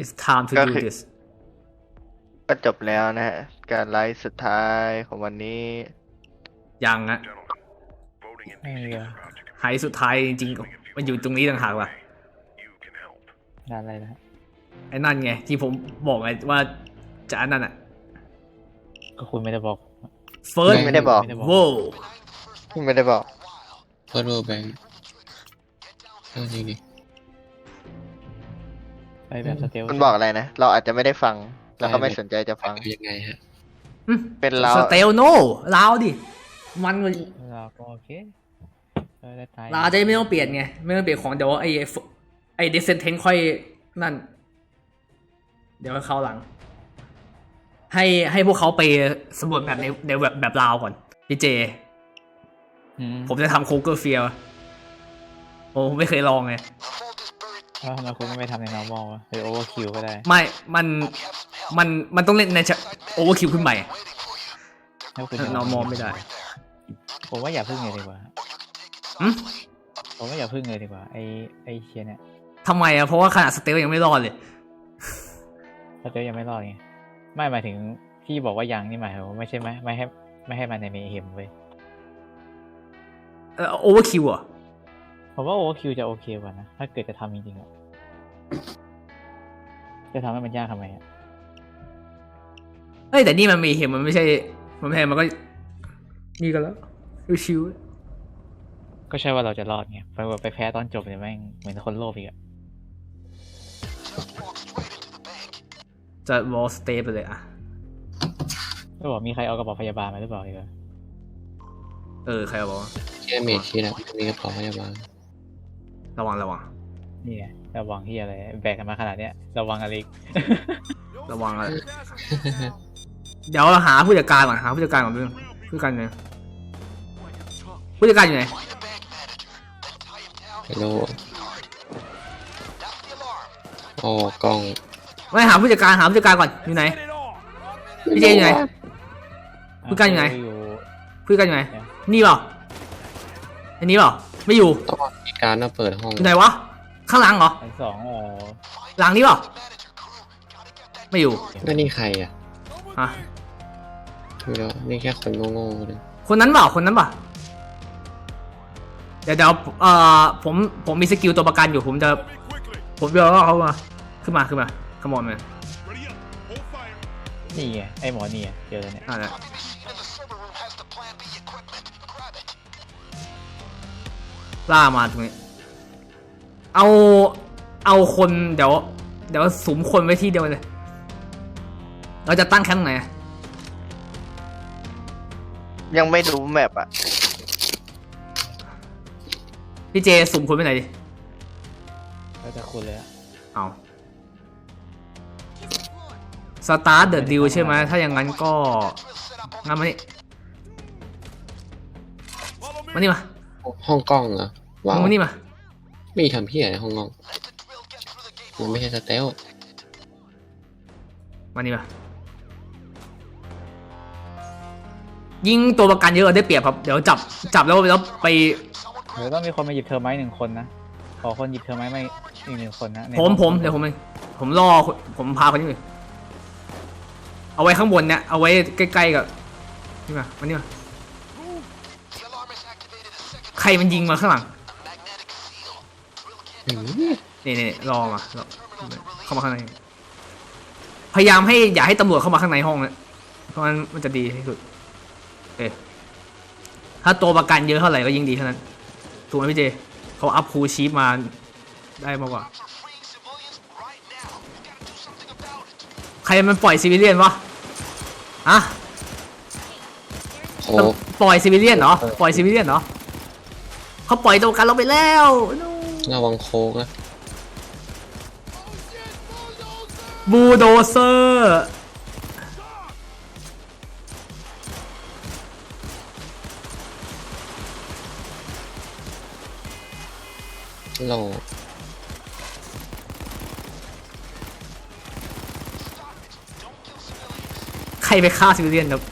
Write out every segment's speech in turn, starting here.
it's time to ก็ do คือ this ก็จบแล้วนะฮะ การไลฟ์สุดท้ายของวันนี้ ยังอะไม่มีอะหายสุดท้ายจริงๆ มันอยู่ตรงนี้ต่างหากว่ะ งานอะไรนะฮะไอ้นั่นไง ที่ผมบอกไงว่าจะอันนั่นอะ ก็คุณไม่ได้บอก first ไม่ได้บอก ไม่ได้บอก wow ไม่ได้บอก เฟิร์สโรแบงค์เออจริงดิ ไปแบบสเตลมันบอกอะไรนะ เราอาจจะไม่ได้ฟัง แล้วก็ไม่สนใจจะฟังคือยังไงฮะ เป็นเราสเตลโนลาวดิ มันกว่าเราก็โอเคเออได้ตายลาวจะไม่ต้องเปลี่ยนไง ไม่ต้องเปลี่ยนของเดี๋ยวไอ้ไอ้ดิสเซนเทนค่อยนั่น เดี๋ยวเขาหลัง ให้ให้พวกเขาไปสำรวจแบบในในแบบแบบลาวก่อน พี่เจอืมผมจะทำโคเกอร์เฟียผมไม่เคยลองไง แล้วทำไมคุณไม่ไปทำใน normal วะหรือ overkill ก็ได้ ไม่ มัน มัน มันต้องเล่นในโอเวอร์คิวขึ้นใหม่ถ้าคุณนอร์มอลไม่ได้ ผมว่าอย่าพึ่งเลยดีกว่าอืมผมว่าอย่าพึ่งเลยดีกว่า ไอไอเชียเนี่ยทำไมอะเพราะว่าขนาดสเตลยังไม่รอดเลย สเตลยังไม่รอดไง ไม่หมายถึงที่บอกว่ายังนี่หมายถึงว่าไม่ใช่ไหมไม่ให้ไม่ให้มันในเมเฮมเว้ยโอเวอร์คิวอะ ผมว่า overkill จะโอเคกว่านะ ถ้าเกิดจะทำจริงๆอะจะทำให้มันยากทำไมอะเอ้ยแต่นี่มันมีเห็นมันไม่ใช่ มันไม่ใช่มันก็นี่กันแล้วชิวก็ใช่ว่าเราจะรอดไงไปแบบไปแพ้ตอนจบเนี่ยแม่งเหมือนคนโลภอีกอะๆจะวอลสเตปไปเลยอะก็บอกมีใครเอากระเป๋าพยาบาลมาหรือเปล่าอีกอะเออใครบอกว่าแค่เมจที่นะมีกระเป๋าพยาบาล ระวังระวังนี่ไงระวังที่อะไรแบกกันมาขนาดเนี้ยระวังอะไรอีก ระวังอะไรเดี๋ยวเราหาผู้จัดการก่อนหาผู้จัดการก่อนเพื่อนผู้จัดการอยู่ไหนผู้จัดการอยู่ไหนฮัลโหลโอ้กล้องไม่หาผู้จัดการหาผู้จัดการก่อนอยู่ไหนพี่เจอยู่ไหน ผู้การอยู่ไหนอยู่ผู้จัดการอยู่ไหน นี่เปล่าอันนี้เปล่า ไม่อยู่ต้องมีการมาเปิดห้องอยู่ไหนวะ ข้างหลังเหรอ ชั้นสองอ๋อหลังนี้เปล่าไม่อยู่แล้วนี่ใครอะฮะคือแล้วนี่แค่คนโง่ๆเลยคนนั้นเปล่าคนนั้นเปล่าเดี๋ยวเดี๋ยวเอ่อผมผมมีสกิลตัวประกันอยู่ผมจะ ผมจะเอาเขามาขึ้นมาขึ้นมาขมอนมานี่ไงไอหมอนี่ไงเจอแล้วเนี่ยอ่านะ ล่ามาตรงนี้ เอา เอาคนเดี๋ยว เดี๋ยวสุมคนไว้ที่เดียวเลย เราจะตั้งแคมป์ไหนอะยังไม่รู้แมปอะ พี่เจสุ่มคนไปไหนดิ แล้วแต่คุณเลยอะเอาสตาร์ทเดอะดิวใช่ไหม ถ้าอย่างนั้นก็งั้นมานี่มานี่มา ห้องกล้องเหรอว้าวมานี่มามีทำพี่อะไรห้องกล้องมันไม่ใช่สเตลมานี่มายิงตัวประกันเยอะได้เปรียบครับ เดี๋ยวจับจับแล้วแล้วไปเดี๋ยวต้องมีคนมาหยิบเทอร์ไม้หนึ่งคนนะขอคนหยิบเทอร์ไม้มาอีกหนึ่งคนนะในผมห้องผมเดี๋ยวผมเองผมรอคนผมพาคนนี้ไปเอาไว้ข้างบนเนี่ยเอาไว้ใกล้ๆกับนี่มามานี่มาใค รมันยิงมาข้างหลังอืมนี่นี่รอมารอเข้ามาข้างใน พยายามให้อย่าให้ตำรวจเข้ามาข้างในห้องนะเพราะมันมันจะดีที่สุด เอะถ้าตัวประกันเยอะเท่าไหร่ก็ยิ่งดีเท่านั้นถูกไหมพี่เจเขาอัพคูชีพมาได้มากกว่า ใครมันปล่อยซิวิเลียนวะอะโอ้ปล่อยซิวิเลียนเหรอ ปล่อยซิวิเลียนเหรอ เขาปล่อยตัวประกันเราไปแล้ว No ระวังโค้กนะบูโดเซอร์โลใครไปฆ่าซิวิเลียนครับ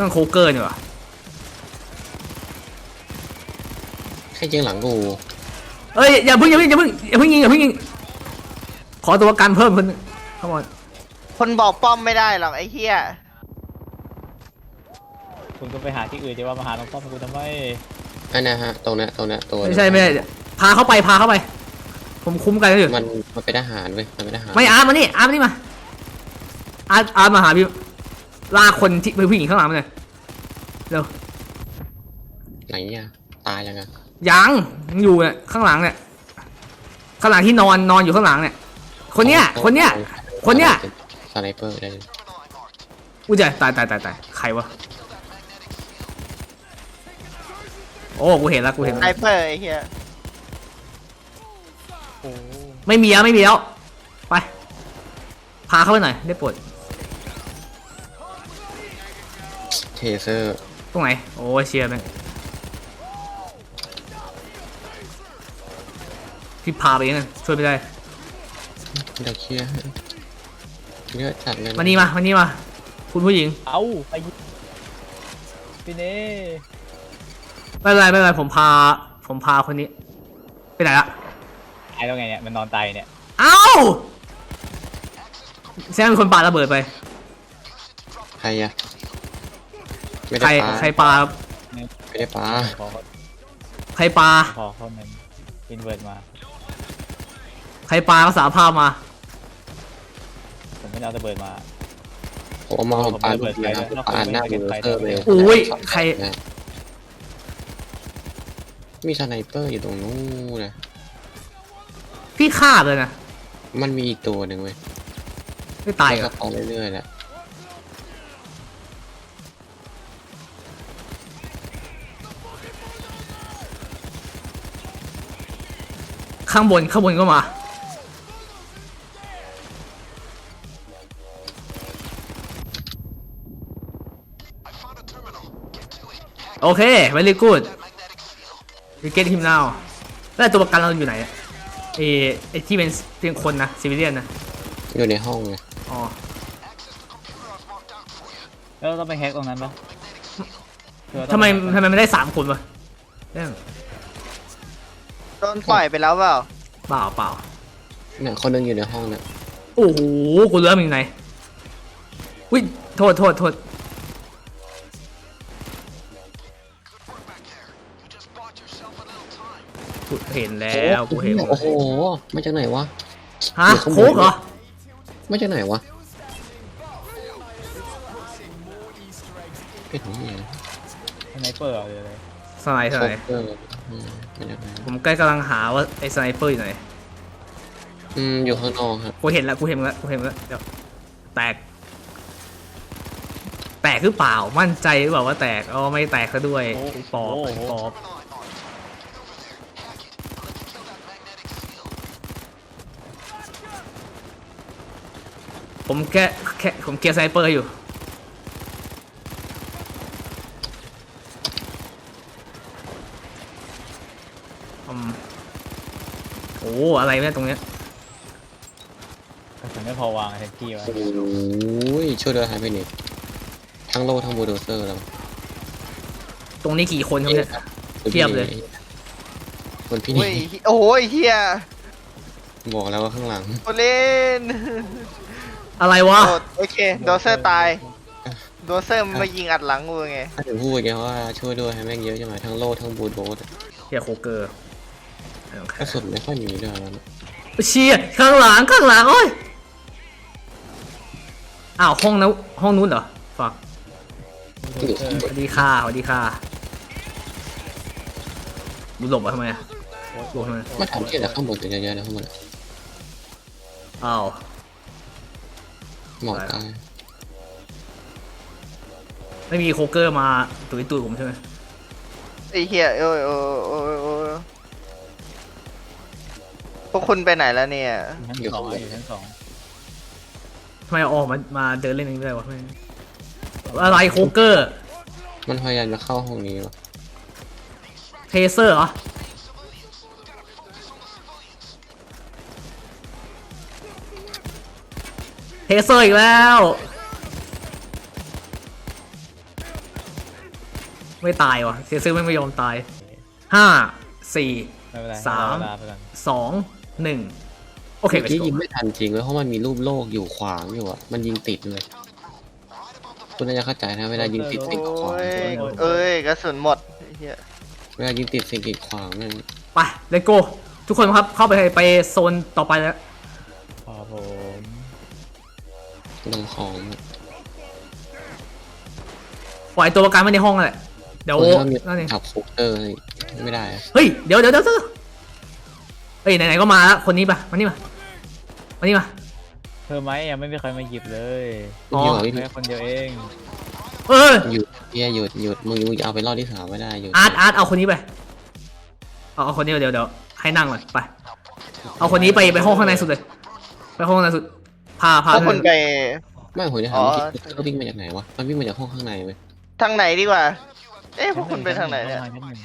ต้องโคเกอร์นี่หว่าใครยิงหลังกูเอ้ยอย่าเพิ่งอย่าเพิ่งอย่าเพิ่งอย่าเพิ่งยิงอย่าเพิ่งยิงขอตัวประกันเพิ่มคนหนึงเข้ามาคนบอกป้อมไม่ได้หรอกไอ้เฮียคุณก็ไปหาที่อื่นดีว่ามาหาน้องป้อมกูทำไมอันนะฮะ ตรงเนี้ยตรงเนี้ยตัวไม่ใช่ไม่ใช่พาเข้าไปพาเข้าไป ผมคุ้มกันอยู่มันมันเป็นทหารเว้ยมันเป็นทหารไม่อาร์ตมานี่อาร์ตมานี่มาอาร์ตอาร์ตมาหาพี่ ลากคนที่เป็นผู้หญิงข้างหลังมาเลยเร็วไหนอะตายยังไงยังยังอยู่เนี่ยข้างหลังเนี่ยข้างหลังที่นอนนอนอยู่ข้างหลังเนี่ย คนเนี้ยคนเนี้ยคนเนี้ยสไนเปอร์ได้เลยอุ้ยเจตายตายตายตายใครวะโอ้กูเห็นแล้วกูเห็นไอแล้วเปอร์ไอ้เฮียโอ้ไม่มีแล้วไม่มีแล้วไปพาเข้าไปหน่อยได้โปรด เทเซอร์ตรงไหน โอ้ยเชียร์แม่งพี่พาไปเองนะช่วยไม่ได้ เดี๋ยวเคลียร์ให้เยอะจัดเลยะมานี่มามานี่มา คุณผู้หญิง เอาไปพี่เน่ไม่เป็นไรไม่เป็นไรผมพา ผมพาคนนี้ ไปไหนละตายแล้วไงเนี่ย มันนอนตายเนี่ยเอ้าแซมเป็นคนปาระเบิดไป ใครอะ ไม่ใครได้ปลาใครปาไม่ได้ปลาพอเขาใครปาพอเขามันอินเวิร์ดมา ใครปาก็สารภาพมา ผมไม่ได้เอาระเบิดมา ผมเอามาผมปลาผมไม่ลูกเดียวนะเปิดไฟนะปลาหน้าผมเบไม่อเปิดไฟร์เซอร์เลยโอ้ยใคร มีสไนเปอร์อยู่ตรงนู้นนะ พี่ฆ่าเลยนะ มันมีอีกตัวหนึ่งเว้ยไม่ตายเหรแล้อวก็ไปเรื่อยๆแหละ ข้างบนข้างบนก็มา โอเค very good we get him now แล้วตัวประกันเราอยู่ไหนอะเอไอที่เป็นเป็นคนนะซิวิเลียนนะอยู่ในห้องไงอ๋อแล้วเราต้องไปแฮกตรงนั้นปะคือเราต้องทำไมปแฮ็กทำไมไม่ได้สามคนวะเรื่อง โดนปล่อยไปแล้วเปล่าเปล่าเปล่าเนี่ยคนหนึงอยู่ในห้องเนี่ยโอ้โหกูเลือมันอยู่ไหนอุ้ยโทษโทษโทษกูเห็นแล้วกูเห็นโอ้โหมาจากไหนวะ ฮะอยู่ข้างบนโค้กเหรอมาจากไหนวะเป็นนี่ไงสไนเปอร์เอาเลยเลยสไนด์สไนด์เออ อืมมาจากไหนผมใกล้กำลังหาว่าไอ้สไนเปอร์อยู่ไหน อืมอยู่ข้างนอกครับกูเห็นแล้วกูเห็นแล้วกูเห็นแล้วเดี๋ยวแตก แตกหรือเปล่ามั่นใจหรือเปล่าว่าแตกอ๋อไม่แตกซะด้วยไอ้ปอบไอ้ปอบผมแค่แค่ผมเกียร์สไนเปอร์อยู่ อืมโอ้อะไรเนี่ยตรงเนี้ยกระสุนไม่พอวางแทนที่ไว้โอ้ยช่วยด้วยหายไปหนึ่งทั้งโลทั้งบูลโดเซอร์แล้วตรงนี้กี่คนครับเนี่ย เทียบเลย คนพี่โอ้ยนี่โอ้ยเฮียบอกแล้วว่าข้างหลังโอเล่นอะไรวะโดดโอเคโดเซอร์ตายโดเซอร์มันมายิงอัดหลังกูไงถ้าถึงพูดไงว่าช่วยด้วยให้แม่งเยอะจังเลยทั้งโลทั้งบูลโดสเฮียโคเกอร์ กระสุนไม่ค่อยมีด้วยแล้วนะเชียข้างหลังข้างหลังโอ้ยอ้าวห้องนู้นห้องนู้นเหรอฝากอยู่เอข้างอบสวัสดีค่ะสวัสดีค่ะดูหลบอะทำไมอะโอ้ยโอ้ยมาถามที่แต่ข้างบนถึงเยอะๆนะข้างบนอ้าวหมอกตายไม่มีโคเกอร์มาตุยตุยผมใช่ไหมไอ้เฮียโอ้ยโอ้ยโอ้ยโอ้ยพ วกคุณไปไหนแล้วเนี่ยอยู่ชั้นสองอะอยู่ชั้นสองทำไมออกมามาเดินเล่นอย่างนี้ได้วะไม่อะไรโคเกอร์ มันพยายามจะเข้าห้องนี้วะเทเซอร์เหรอ เทเซอร์อีกแล้ว ไม่ตายว่ะเสียซื้อไม่งไม่ยอมตายห้าสี่ ไม่เป็นไรสาม เวลาไปก่อนสอง หนึ่งโอเคเมื่อ let's กี้ go ยิงไม่ทันจริงเลยเพราะมันมีรูปโลกอยู่ขวางอยู่อะ มันยิงติดเลย คุณน่าจะเข้าใจนะเวลายิงติดสิ่งโอ้ขวางยเอ้ยกระสุนหมดไอ้เฮียเวลายิงติดสิ่งกีดขวางนั่นไป let's go ทุกคนครับเข้าไปไปโซนต่อไปแล้วพอผมลงของอะปล่อยตัวประกันไว้ในห้องนั่นแหละเดี๋ยวโอ้ยถ้ามีนั่นเองขับฟุกเตอร์นี่ไม่ได้อะเฮ้ย เดี๋ยวเดี๋ยวเดี๋ยว เดี๋ยวเฮ้ยไหนๆก็มาแล้วคนนี้ปะมานี่มามานี่มาเธอไหมยังไม่มีใครมาหยิบเลยอ๋อพี่บอกพี่แค่คนเดียวเองเออหยุดเฮียหยุดหยุดมึงมึงจะเอาไปรอดที่สามไม่ได้หยุดอาร์ตอาร์ตเอาคนนี้ไปเอาเอาคนนี้ไปเดี๋ยวเดี๋ยวให้นั่งก่อนไป เอาคนนี้ไปไปห้องข้างในสุดเลย ไปห้องข้างในสุดพาพาเพราะคุณไป ไม่ผมจะอ๋ถามอว่าฟุกเตอร์วิ่งมาจากไหนวะมันวิ่งมาจากห้องข้างในเว้ยทางไหนดีกว่า เอ้ยพวกคุณไปทางไหนเนี่ยชั้หนึ่ง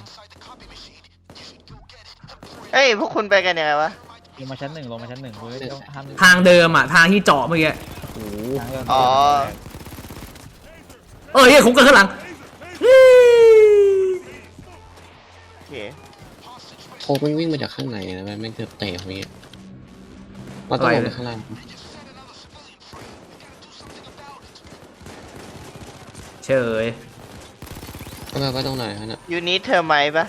เอ้ยพวกคุณไปกันยังไงวะ ลงมาชั้นหนึ่งลงมาชั้นหนึ่งเลยต้องห้ามทางเดิมอะทางที่เจาะเมื่อกี้ โอ้โหทางเดิมอ๋อ เออเฮ้ยคุกกันข้างหลังโอเคโคกมันวิ่งมาจากข้างในนะมันไม่งเกือบเตะอย่างเงี้ยเราต้องลงไปข้างล่างเฉยก็แปลว่าตรงไหนฮะน่ะยูนิเธอไหมปะ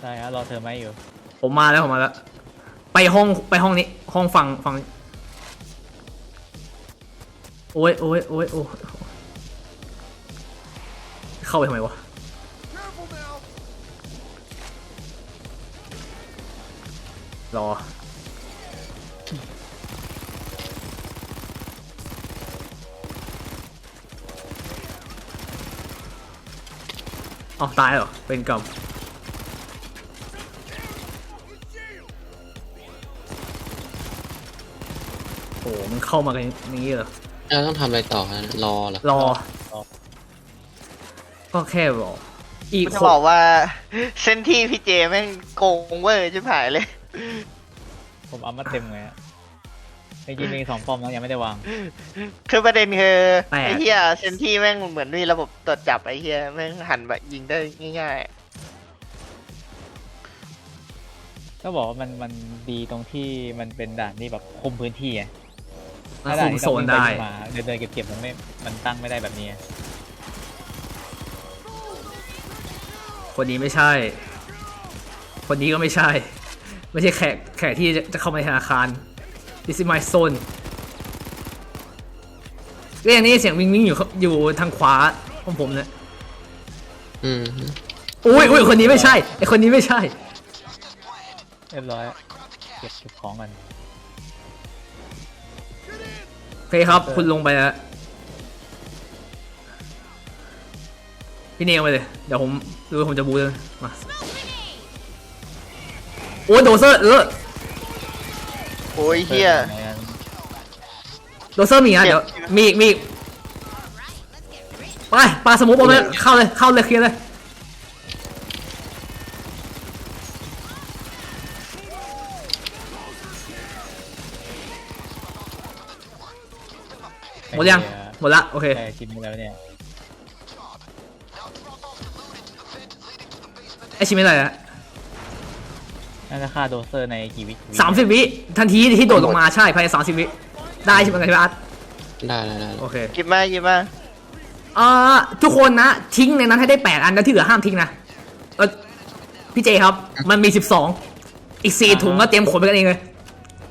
ใช่ฮะรอเธอไหมอยู่ ผมมาแล้วผมมาแล้ว ไปห้องไปห้องนี้ ห้องฝั่งฝั่งโอ้ยโอ้ยโอ้ยโอ้ยเข้าไปทำไมวะรออ๋อตายเหรอเป็นกรรม มันเข้ามากันอย่างนี้เหรอเราต้องทำอะไรต่อฮะรอเหรอรอ ก็แค่รออีกมันจะคนบอกว่าเส้นที่พี่เจแม่งโกงเวอร์ชิบหายเลย ผมเอามาเต็มเลยอะจริงๆมีสองป้อมแล้วยังไม่ได้วาง คือประเด็นคือแปดไอ้เฮียเซนที่แม่งเหมือนมีระบบตรวจจับไอ้เฮียแม่งหันแบบยิงได้ง่ายก็บอกว่ามันมันดีตรงที่มันเป็นด่านที่แบบคุมพื้นที่ไง มันถ้าคุด่านมที่โซต้องนวิ่งไปได้วิ่งมาเดินเดินเก็บๆมันไม่ มันตั้งไม่ได้แบบนี้ไงคนนี้ไม่ใช่ คนนี้ก็ไม่ใช่ ไม่ใช่แขกแขกที่จะจะเข้ามาในธนาคาร This is my zone เรื่องนี้เสียงวิ่งวิ่งอยู่ข้างอยู่ทางขวาของผมเนี่ยอืมอุ้ยอุ้ยคนนี้ไม่ใช่ไอคนนี้ไม่ใช่ เรียบร้อย เก็บเก็บของกันโอ เคครับคุณลงไปแล้วพี่เนยเอาไปเลย เดี๋ยวผมดูว่าผมจะบูเลยมาโอ้ยโดเซอร์เออๆโอ้ยเฮียไหนกันโดเซอร์มีอะเก็บเดี๋ยวมีอีกมีอีกไปปลาสมุกบอลเลยเข้าเลยเข้าเลยเคลียร์เลย มดยัง หมดละ โอเคใช่กินไปแล้วเนี่ยไอชิมิอะไรอะน่าจะฆ่าโดเซอร์ในกี่วิสามสิบวิ ทันทีที่โดดลงมาใช่ภายในสามสิบวิ ได้ใช่ไหมครับพี่อาร์ตได้ได้ได้โอเคหยิบมาหยิบมาอ่าทุกคนนะ ทิ้งในนั้นให้ได้แปดอันแล้วที่เหลือห้ามทิ้งนะเออพี่เจครับ มันมีสิบสองอีกสี่ถุงก็เตรียมขนไปกันเองเลย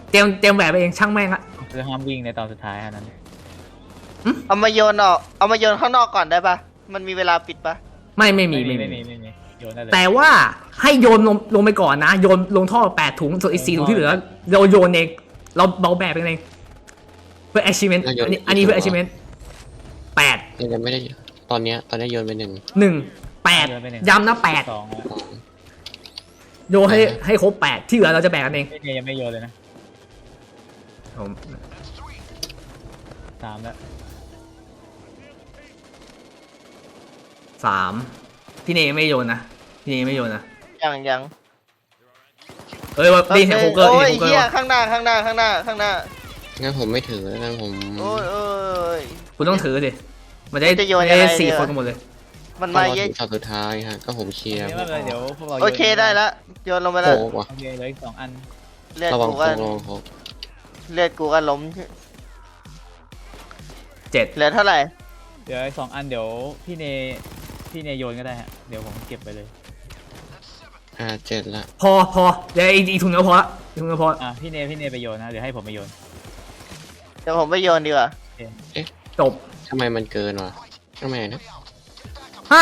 เตรียมเตรียมแหวนไปเองช่างแม่งละ คือห้ามวิ่งในตอนสุดท้ายเท่านั้น เอามาโยนออก เอามาโยนข้างนอกก่อนได้ปะมันมีเวลาปิดปะไม่ไม่มีไม่ไม่มีมีไม่มีไม่มีโยนได้เลยแต่ว่าให้โยนลงลงไปก่อนนะ โยนลงท่อแปดถุงส่วนอีกสี่ถุงที่เหลือ เราโยนเองเราเบาแบบเองเพื่อ achievement อันนี้อันนี้เพื่อ achievement แปดยังไม่ได้ตอนเนี้ยตอนนี้โยนไปหนึ่งหนึ่งแปดโยนไปหนึ่งย้ำนะแปดสองอะโยนให้ให้ครบแปดที่เหลือเราจะแบ่งกันเองไม่เนี่ยยังไม่โยนเลยนะผมสามแล้ว สามพี่เนยไม่โยนนะพี่เนยไม่โยนนะยังยังเอ้ยว่าได้ยินเสียงโคเกอร์โอ้ได้ยยินเสียงโคเกอเฮีร์ยว่ะข้างหน้าข้างหน้าข้างหน้าข้างหน้างั้นผมไม่ถือแล้วงั้นผมโอ้ยโอ้ยคุณต้องถือดิมันจะจะโยนได้ยังไงสี่ดีวะคนกันหมดเลย มันก็มารอเยอะถึงช็อตสุดท้ายฮะก็ผมเชียร์ไม่เป็นไรเดี๋ยวพวกเราโอเคได้แล้วโยนลงไปแล้วโอ้วะโอเคเหลืออีกสองอันเลือดระวังกูโคก็งระวังโคงเลือดกูก็ล้มเจ็ดเหลือเท่าไหร่เดี๋ยวอีกสองอันเดี๋ยวพี่เน พี่เนโยนก็ได้ฮะเดี๋ยวผมเก็บไปเลย อ่าเจ็ดละพอพอเดี๋ยวอีกอีกถุงเดียวพอละอีกถุงเดียวพอละอะพี่เนพี่เนไปโยนนะเดี๋ยวให้ผมไปโยนเดี๋ยวผมไปโยนดีกว่าจบทำไมมันเกินวะทำไมนะฮะ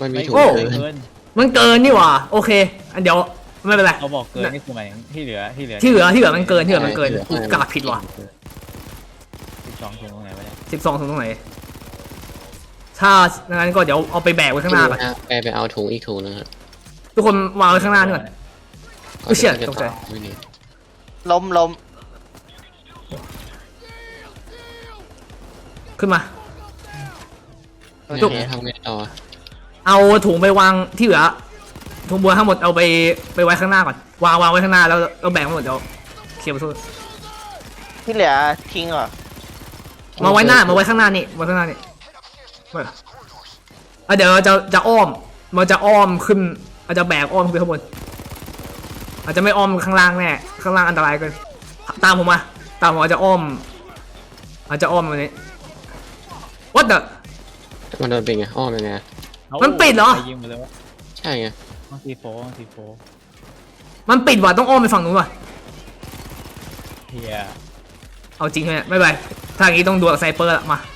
มันมีไม่ถุงโอ้ เกินเกินมันเกินนี่หว่าโอเค อันเดี๋ยวไม่เป็นไร เขาบอกเกินนี่คือหมายถึงที่เหลือที่เหลือที่เหลือที่เหลือมันเกินที่เหลือมันเกินกูกะผิดว่ะสิบสองถุงตรงไหนวะเนี่ยสิบสองถุงตรงไหน ถ้างั้นก็เดี๋ยวเอาไปแบกไว้ข้างหน้าก่อนไปไปเอาถุงอีกถุงนึงฮะทุกคนวางไว้ข้างหน้านี่ก่อน อุ๊ยเชี่ยตกใจ ไม่ดีล้มล้มขึ้นมาโอจุกเคทำไงต่อเอาถุงไปวางที่เหลือถุงบัวทั้งหมดเอาไปไปไว้ข้างหน้าก่อนวางวางไว้ข้างหน้าแล้วเราแบ่งหมดเดี๋ยวเคลียร์ไปทุกที่เหลือทิ้งเหรอมาไว้หน้ามาไว้ข้างหน้านี่ไว้ข้างหน้านี่ไว้ อะเดี๋ยวเราจะจะอ้อมมันจะอ้อมขึ้นอาจจะแบกอ้อมขึ้นไปข้างบนอาจจะไม่อ้อมข้างล่างแน่ข้างล่างอันตรายเกินตามผมมาตามผมอาจจะอ้อม อาจจะอ้อมมานี้ what the มันโดนเป็นไงอ้อมยังไงเอ้ามันปิดเหรอ ใคยิงไปเลยวะใช่ไงต้องซีโฟต้องซีโฟมันปิดว่ะต้องอ้อมไปฝั่งนู้นว่ะเฮียเอาจริงไหมเนี่ยไม่เป็นไรถ้าอย่างนี้ต้องดวลกับไซเปอร์ละมาอืม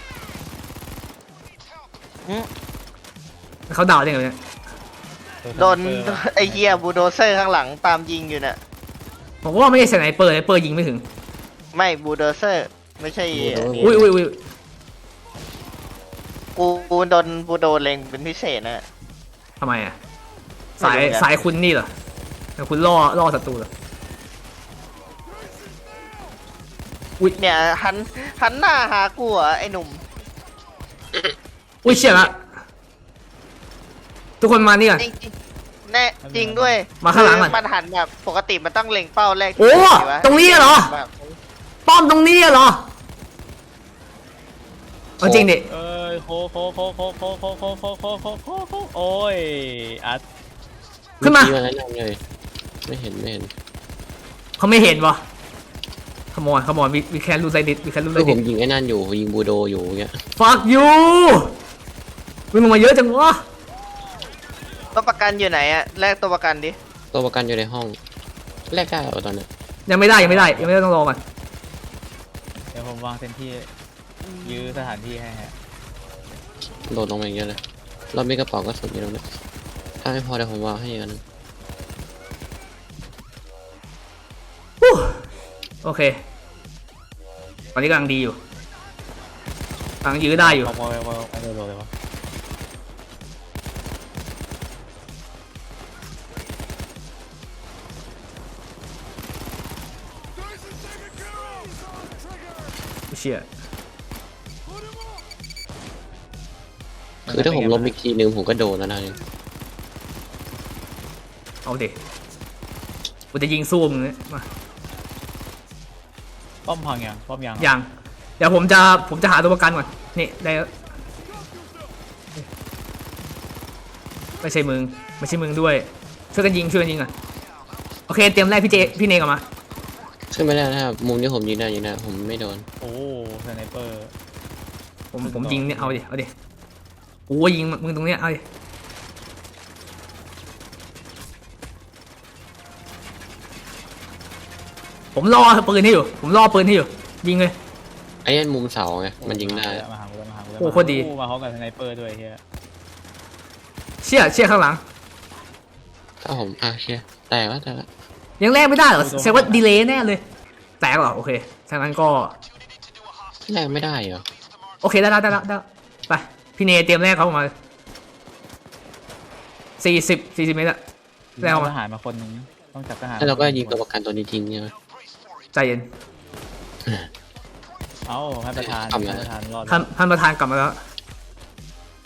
เขาด่าได้ไงเนี่ยโดนไอ้เหี้ยบูลโดเซอร์ข้างหลังตามยิงอยู่เนี่ยผมว่าไม่ใช่สไนเปอร์ไซเปอร์ยิงไม่ถึง ไม่บูลโดเซอร์ ไม่ใช่อุ้ยอุ้ยอุ้ยกูกูโดนบูลโดเล็งเป็นพิเศษนะ ทำไมอะ สายไม่รู้เหมือนกัน สายคุณนี่เหรอแต่คุณล่อล่อศัตรูเหรอ เนี่ยหันหันหน้าหากูเหรอไอ้หนุ่ม อุ้ยเชี่ยละ ทุกคนมานี่ก่อน จริงๆแน่จริงด้วยมาข้างหลังก่อนคือมันหันแบบปกติมันต้องเล็งเป้าแรกที่โอ้ไหนวะตรงนี้เหรอ แบบป้อมตรงนี้เหรอเอาจริงดิ เอ้ยโคโคโคโคโคโคโคโคโคโคโคโคโอ้ยอัดขึ้นมา เอกี้แนะนำเลย ไม่เห็นไม่เห็นเขาไม่เห็นวะขโมยขโมยวิแคนรูไซดิสวิแคนรูไซคือผดิมสยิงไอ้นั่นอยู่ยิงบูโดอยู่เงี้ย fuck you มึงลงมาเยอะจังวะตัวประกันอยู่ไหนอะแลกตัวประกันดิ ตัวประกันอยู่ในห้องแรกได้เหรอตอนเนี้ยยังไม่ได้ยังไม่ได้ยังไม่ได้ต้องรอก่อนเดี๋ยวผมวางเซนที่ยื้อสถานที่ให้ฮะโดดลงมาอย่างเงี้ยเลยเรามีกระเป๋ากระสุนอยู่ตรงนี้ถ้าไม่พอเดี๋ยวผมวางให้อีกอันนึงฮู้โอเค ตอนนี้กำลังดีอยู่กำลังยื้อได้อยู่พอพอพอพอเร็วๆเลยวะ เชี่ยคือถ้าผมล้มอีกทีนึงผมก็โดนแล้วนะเนี่ยเอาดิกูจะยิงสู้มึงเนี่ยมาป้อมพังยังป้อมยังยังเดี๋ยวผมจะผมจะหาตัวประกันก่อนนี่ได้แล้วไม่ใช่มึงไม่ใช่มึงด้วยช่วยกันยิงช่วยกันยิงก่อนโอเคเตรียมแรกพี่เจพี่เนกออกมา ขึ้นไม่ได้นะครับ มุมที่ผมยิงได้ยิงได้ผมไม่โดน โอ้สไนเปอร์ ผมผมยิงเนี่ยเอาดิเอาดิโอ้ยยิงมึงตรงเนี้ยเอาดิผมรอปืนให้อยู่ ผมรอปืนให้อยู่ ยิงเลย ไอ้นั่นมุมเสาไง มันยิงได้ มาหากูแล้วมาหากูแล้วโอ้โคตรดี มาพร้อมกับสไนเปอร์ด้วยเฮียเชี่ยเชี่ยข้างหลัง ถ้าผมอะเชียแตกแล้วแตกแล้วยังแลกไม่ได้เหรอแสดงว่าดีเลย์แน่เลย แตกเหรอโอเคถ้างั้นก็แรกไม่ได้เหรอโอเคได้แล้วได้แล้วได้แล้วไปพี่เนเตรียมแรกเขาออกมาสี่สิบสี่สิบเมตรอะแล้วอะทหารมาคนนึงต้องจับทหารแล้วเราก็ยิงตัวประกันตัวนี้ทิ้งใช่ไหม ใจเย็นเอ้าให้ประธานทำไง ให้ประธานรอดท่านท่านประธานกลับมาแล้ว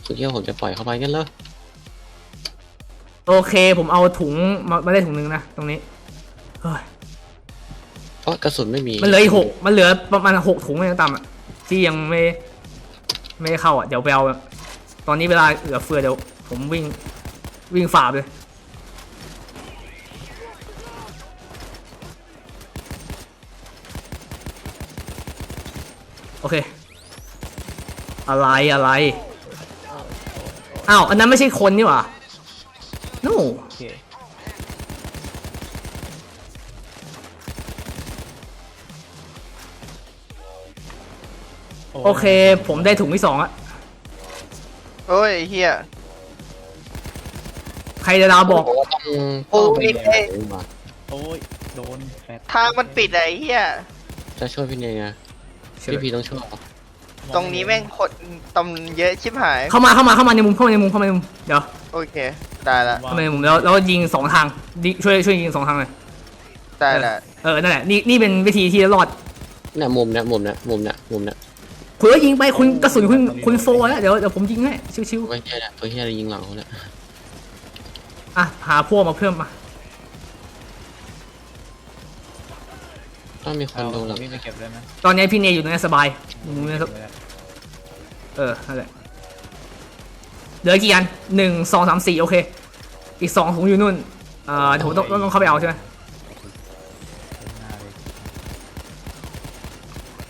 คุณคิดว่าผมจะปล่อยเข้าไปกันเหรอโอเค ผมเอาถุงมามาได้ถุงนึงนะ ตรงนี้เฮ้ย เพราะกระสุนไม่มีมันเหลืออีกหกมันเหลือประมาณหกถุงไม่ต่ำอะที่ยังไม่ ไม่เข้าอะเดี๋ยวไปเอาตอนนี้เวลาเหลือเฟือเดี๋ยวผมวิ่งวิ่งฝ่าไปเลยโอเค อะไรอะไรอ้าวอันนั้นไม่ใช่คนนี่หว่า no โอเคโอเค ผมได้ถุงที่สองอะโอ้ยไอ้เฮียใครจะดาวบอก ว่าต้องโอ้ยต้องไปไหนมาโอ้ย โดนแฟดทางมันปิดอะไอ้เฮียจะช่วยพี่เนยไงพี่พีต้องช่วยเหรอตรงนี้แม่งคนตำเยอะชิบหาย เข้ามาเข้ามาเข้ามาในมุมเข้ามาในมุมเข้ามาในมุมเดี๋ยวโอเค ได้ละ เข้ามาในมุมแล้วแล้วยิงสองทางดิช่วยช่วยยิงสองทางเลยได้ละ เออนั่นแหละนี่นี่เป็นวิธีที่จะรอดเนี่ยมุมเนี่ยมุมเนี่ยมุมเนี่ยมุมเนี่ย คุณก็ยิงไปคุณกระสุนคุณคุณโฟแล้วเดี๋ยวเดี๋ยวผมยิงให้ชิวไม่ใช่เนี่ยตัวเฮียอะไรยิงหลังเขาเนี่ยๆอะหาพวกมาเพิ่มมาต้องมีคนเอาดูหลังวิ่งไปเก็บได้ไหมตอนนี้พี่เนยอยู่ในนั้นสบายอยู่ในนั้นสบเออนั่นแหละเหลือกี่อันหนึ่งสองสามสี่โอเค อีกสองถุงอยู่นู่นเอ่อเดี๋ยวผมต้องต้องต้องเข้าไปเอาใช่ไหม หน้าเลย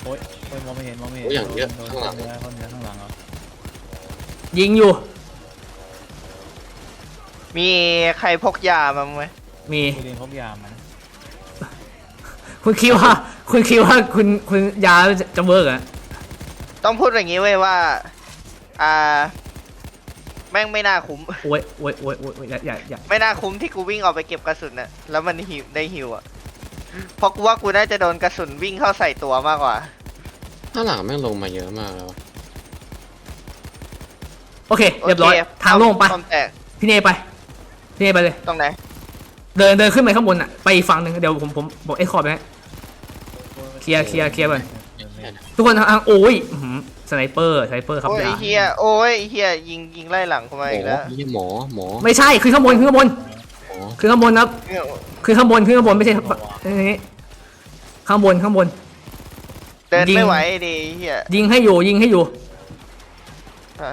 โอ้ยโอ้ยมองไม่ เห็นมองไม่เห็นโอ้ยอย่างเยอะโดนข้างหลังเนื้อคนเนื้อข้างหลังเหรอยิงอยู่ มีใครพกยามาไหมมี กูเรียนพบยามันคุณคิดว่า คุณคิดว่าคุณคุณยาจะจะเวิร์กเหรอะต้องพูดอย่างนี้เว้ยว่า อ่า แม่งไม่น่าคุ้ม โอ้ยโอ้ยโอ้ยโอ้ยโอ้ยอย่าอย่าอย่าไม่น่าคุ้มที่กูวิ่งออกไปเก็บกระสุนน่ะแล้วมันหิวได้หิวอะเพราะกูว่ากูน่าจะโดนกระสุนวิ่งเข้าใส่ตัวมากกว่า ข้างหลังแม่งลงมาเยอะมากแล้วอะโอเค เรียบร้อย โคทางโล่งไปความแตกพี่เนยไป พี่เนยไปเลย ตรงไหนเดินเดินขึ้นไปข้างบนอะ ไปอีกฝั่งหนึ่งเดี๋ยวผมผมบอกไอ้คอร์ดไปให้เคลียร์เคลียร์เคลียร์ก่อนทุกคนทางโอ้ยอื้อหือสไนเปอร์สไนเปอร์ครับโอ้ยยาไอ้เฮียโอ้ยไอ้เฮียยิงยิงไล่หลังเข้าหมมาออีกแล้วนี่หมอหมอไม่ใช่ขึ้นข้างบนขึ้นข้างบนหมอขึ้นข้างบนครับเนี่ยขึ้นข้างบนขึ้นข้างบนไม่ใช่นี่ข้างบนข้างบน เดินยิงไม่ไหวดิไอ้เฮียยิงให้อยู่ยิงให้อยู่อะ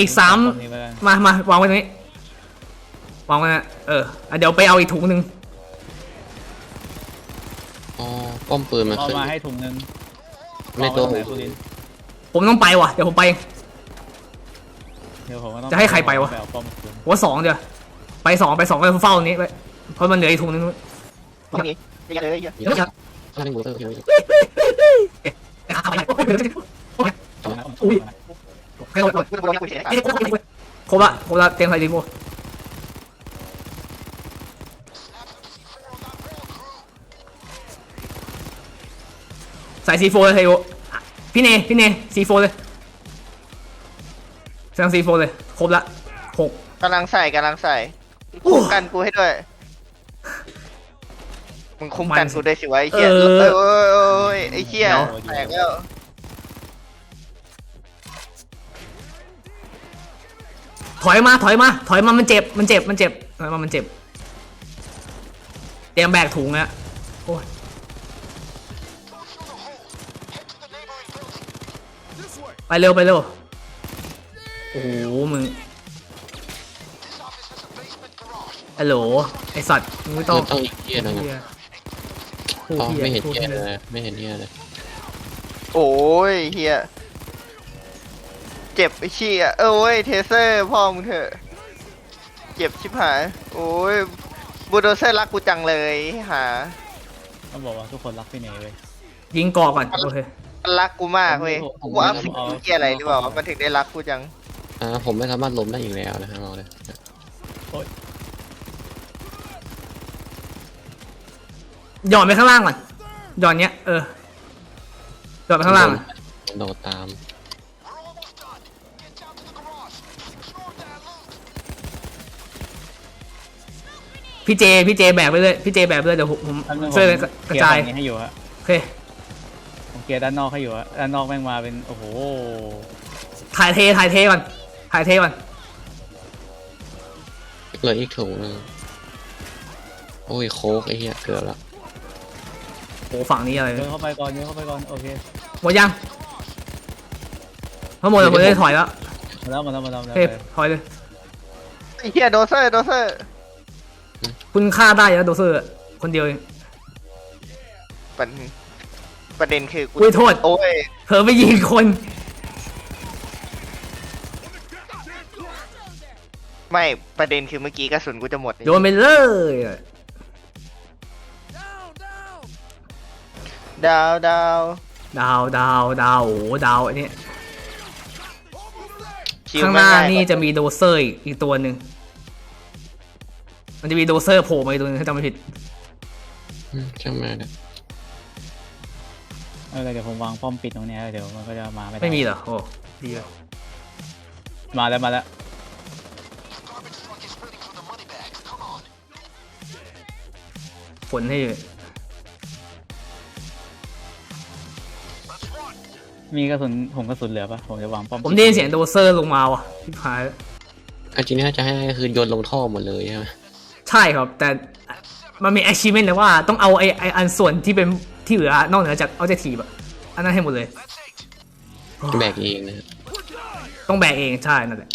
อีกสาม ตรงนี้ไปกันมามาวางไว้ตรงนี้วางไว้นะเอออะเดี๋ยวไปเอาอีกถุงหนึ่งอ๋อป้อมปืนมันเอาขึ้นมาให้ถุงนึงในตัวเอาผไว้มตรงไหนคุณลินผมต้องไปว่ะเดี๋ยวผมไปเองเดี๋ยวผมก็ต้องจะให้ใครไปวะ เอาป้อมคืนหัวสองเดี๋ยวไปสองไปสองไปเฝ้าตรงนี้ไปเพราะมันเหลืออีกถุงหนึงนู้นตรงนี้ยิงเลยไอ้เฮียเดี๋ยวจะ ข้างในหมูเตอร์พี่อุ้ยกูโดนกูเสียครบละครบละเตรียมใส่ดิโมใส่ซีโฟเลยเทโอพี่เนพี่เนซีโฟเลยใส่ซีโฟเลยครบละหกกำลังใส่กำลังใส่โอ้คุ้มกันกูให้ด้วย มึงคุ้มกันกูด้วยสิวะไอ้เฮียเออเอ้ยโอ้ยโอ้ยไอ้เฮียเดี๋ยวแตกแล้วถอยมาถอยมาถอยมามันเจ็บมันเจ็บมันเจ็บถอยมามันเจ็บเตรียมแบกถุงแล้วโอ้ยไปเร็วไปเร็วโอ้โหมึงฮัลโหลไอสัตว์มึงไม่ต้องต้องอีกเทียนะ เหี้ย พูดอ๋อเหี้ยไม่เห็นพูดเทียเหี้ยเลยไม่เห็นเทียเลยโอ้ยเฮียเจ็บไอ้เชี่ยเอ้ยเทเซอร์พ่อมึงเถอะ เจ็บชิบหาย โอ้ยบูลโดเซอร์รักกูจังเลยหาต้องบอกว่าทุกคนรักพี่เนยเว้ยยิงกอก่อนโอเคมันรักกูมากเว้ยผมกูอัพผมสิ่งเอาเกียอะไรหรือเปล่ามันถึงได้รักกูจังอ่าผมไม่สามารถล้มได้อีกแล้วนะฮะเอาเลย หย่อนไปข้างล่างก่อนหย่อนเนี้ยเออหย่อนไปข้างล่างก่อนโดดตาม พี่เจพี่เจแบกไปเลยพี่เจแบกไปเลยเดี๋ยวผมผมอันนึงช่วยผมกระจายเคลีร์ฝั่งนี้ให้อยู่ฮะโอเคผมเคลียร์ด้านนอกให้อยู่ฮะด้านนอกแม่งมาเป็นโอ้โหถ่ายเทถ่ายเทก่อนถ่ายเทก่อนเหลืออีกถุงหนึงโอ้ยโค้กไอ้เหี้ยเกือบละ โอ้ฝั่งนี้อะไรเดินเข้าไปก่อนเดินเข้าไปก่อนโอเคหมดยังทั้งหมดผมจะถอยแล้วมาแล้วมาแล้วมาแล้วมาแล้วเฮ้ยถอยเลยไอ้เฮียโดเซอร์โดเซอร์คุณฆ่าได้แล้วโดเซอร์คนเดียวเองประประเด็นคือกูอุ้ยโทษโอ้ยเผลอไปยิงคน ไม่ประเด็นคือเมื่อกี้กระสุนกูจะหมดโยนไปเลย ดาวดาวดาวดาวดาวโอ้โหดาวอันนี้คิวข้างหน้าไม่ง่ยนี่จะมีโดเซอร์อีกอีกตัวหนึ่งมันจะมีโดเซอร์โผล่มาอีกตัวหนึงถ้าจำไม่ผิดอืมช่างมาเถอะเออเดี๋ยวผมวางป้อมปิดตรงเนี้ยเดี๋ยวมันก็จะมาไม่ได้ไม่มีเหรอโอ้ดีเลยมาแล้วมาแล้วฝนให้อยู่ มีกระสุนผมกระสุนเหลือปะผมจะวางป้อมผมได้ยินเสียงโดเซอร์ลงมาว่ะที่พายอันจริงๆถ้าจะให้คือโยนลงท่อหมดเลยใช่ไหมใช่ครับ แต่มันมี achievement เลยว่าต้องเอาไอไออันส่วนที่เป็นที่เหลือนอกเหนือจากเอาจะทีแบบอันนั้นให้หมดเลย แบกเองนะฮะต้องแบกเองใช่นั่นแหละ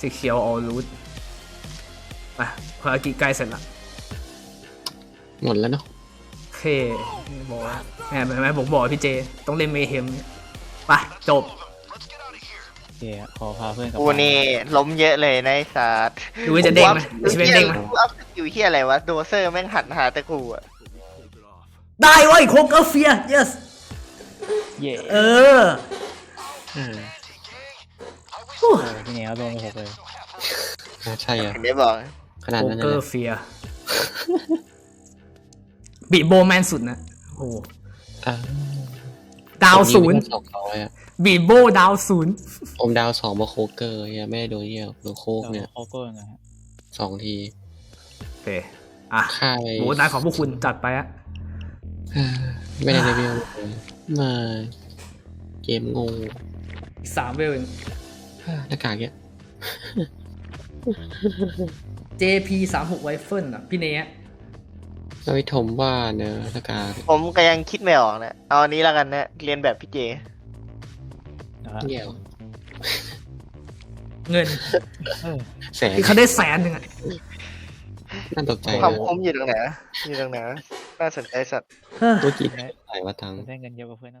สีเขียวออรูทไปภารกิจใกล้เสร็จละหมดแล้วเนาะโอ เคบอกว่าแหมเห็นไหมผมบอกพี่เจ ต้องเล่นเมเฮมไปจบโอเคขอพาเพื่อนกลับกูบ้านนี่ล้มเยอะเลยในะไอ้สัตว์ดูว่าจะเด้งไหมชีวิตเด้งไหมกูอัพสกิลเฮียอะไรวะ โดเซอร์แม่งหันหาแต่กูอะได้เว้ยโคกเกอร์เฟีย yes เย่เอออ่าฮู้โอ้พี่เหนียวลงไปหกเลย อ่าใช่อะเห็นได้บอก ขนาดโคนั้นเกเลอยร์เฟีย บีโบแมนสุดนะโอ้โหอ่าดาวศูนย์ผมมีสองร้อยอะบีโบดาวศูนย์ผมดาวสองมาโคเกอร์เนี่ยไม่ได้โดนเยี่ยวโดนโคกเนี่ยโคเกอร์นะฮะสองทีโอเคอะค่ายโหนายของพวกคุณจัดไปอะอ่าไม่ได้เลเวลเลยมาเกมงงอีกสามเวลเองอ่าหน้ากากเนี่ย JP สามหกไวเฟิลอะ พี่เนย เราไปถมว่าเนอะหน้ากากผมก็ยังคิดไม่ออกนะ เอาอันนี้แล้วกันนะ เรียนแบบพี่เจ นะฮะเดี่ยวเงินเออแสงที่เขาได้แสนหนึ่งอะน่าตกใจความนะคุ้มอยู่ตรงไหนอยู่ตรงไหนน่าสนใจสัตว์ เฮ้อ เมื่อกี้ไหนว่าตังค์ ได้เงินเยอะกว่าเพื่อนตั้ง